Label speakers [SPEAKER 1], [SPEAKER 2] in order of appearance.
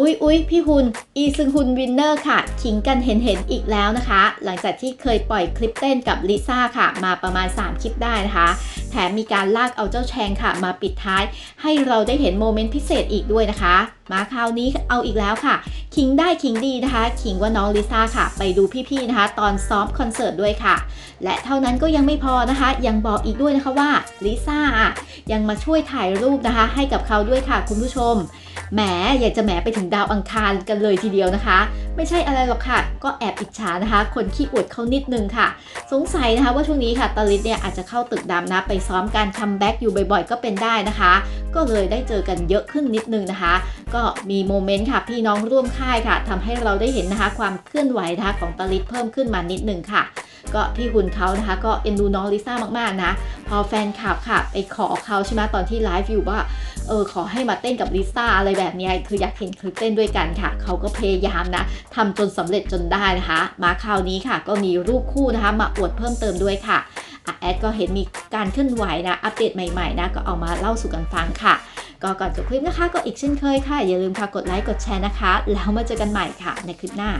[SPEAKER 1] อุ๊ยอุ๊ยพี่ฮุน อีซึงฮุนวินเนอร์ค่ะ ขิงกันเห็นเห็นอีกแล้วนะคะ หลังจากที่เคยปล่อยคลิปเต้นกับลิซ่าค่ะ มาประมาณ 3 คลิปได้นะคะ แถมมีการลากเอาเจ้าแชงค่ะ มาปิดท้าย ให้เราได้เห็นโมเมนต์พิเศษอีกด้วยนะคะ มาคราวนี้เอาอีกแล้วค่ะ ขิงได้ขิงดีนะคะ ขิงว่าน้องลิซ่าค่ะ ไปดูพี่ๆนะคะ ตอนซ้อมคอนเสิร์ตด้วยค่ะ และเท่านั้นก็ยังไม่พอนะคะ ยังบอกอีกด้วยนะคะว่าลิซ่าอะยังมาช่วยถ่ายรูปนะคะ ให้กับเขาด้วยค่ะ คุณผู้ชมแหมอยากจะแหมไปถึงดาวอังคารกันเลยทีเดียวนะคะ ไม่ใช่อะไรหรอกค่ะ ก็แอบอิจฉานะคะ คนขี้อวดเขานิดนึงค่ะ สงสัยนะคะว่าช่วงนี้ค่ะตาลิดเนี่ยอาจจะเข้าตึกดำนะไปซ้อมการคัมแบ็กอยู่บ่อยๆ ก็เป็นได้นะคะ ก็เลยได้เจอกันเยอะขึ้นนิดนึงนะคะ ก็มีโมเมนต์ค่ะพี่น้องร่วมค่ายค่ะทำให้เราได้เห็นนะคะความเคลื่อนไหวนะคะของตาลิดเพิ่มขึ้นมานิดนึงค่ะ ก็พี่หุ่นเขานะคะ ก็เอ็นดูน้องลิซ่ามากๆนะ พอแฟนคลับค่ะไปขอเขาใช่ไหมตอนที่ไลฟ์อยู่ว่าเออขอให้มาเต้นกับลิซ่าอะไรแบบนี้คืออยากเห็นคลิปเต้นด้วยกันค่ะ เขาก็พยายามนะทำจนสำเร็จจนได้นะคะ มาคราวนี้ค่ะ ก็มีรูปคู่นะคะ มาอวดเพิ่มเติมด้วยค่ะอะแอดก็เห็นมีการเคลื่อนไหวนะ อัปเดตใหม่ๆนะ ก็เอามาเล่าสู่กันฟังค่ะ ก็ก่อนจบคลิปนะคะ ก็อีกเช่นเคยค่ะ อย่าลืมค่ะกดไลค์กดแชร์นะคะ แล้วมาเจอกันใหม่ค่ะในคลิปหน้า